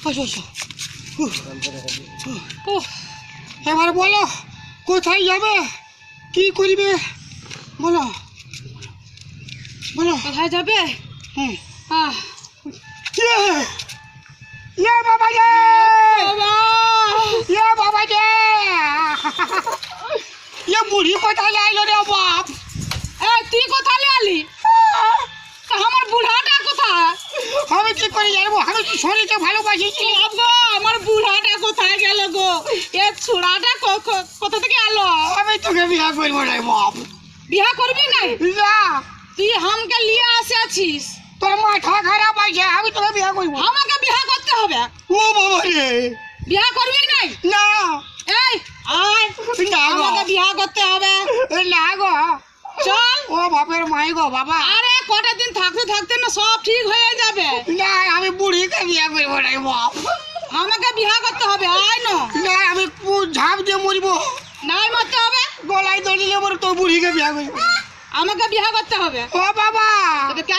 আসো আসো উহ, উহ, এবার বলো কোথায় যাবে কি করবে বলো বলো কোথায় যাবে হুম আহ, ইয়ে ইয়ে বাবা রে বাবা! ইয়ে বাবা রে ইয়ে বুড়ি কোথায় যাইলো রে বাপ কি করে জানব আমি কি শরীরকে ভালোবাসি। আমার বুড়াটা কোথায় গেল গো? এ ছোড়াটা কোথা থেকে এলো আমি তোকে বিয়ে করব রে বাপ। বিয়া করবি নাই না। তুই হামকে নিয়ে আসে আছিস। তোর মাথা খারাপ আছে আমি তোকে বিয়ে করব। আমাকে বিয়া করতে হবে? ও বাবা রে। বিয়া করবি নাই? না। এই আয়। না আমাকে বিয়া করতে হবে। না গো। চল। ও বাপের মাই গো বাবা। আরে কটা দিন থাকতে থাকতে না সব ঠিক হয়ে যাবে। না বিয়ে করব বাপ। আমাকে বিহা করতে হবে আয় না। না আমি ঝাঁপ দিয়ে মরবো। নাই মরতে হবে? গলায় দড়ি নেব তো বুড়িকে বিয়ে করব। আমাকে বিহা করতে হবে। ও বাবা। তোকে কে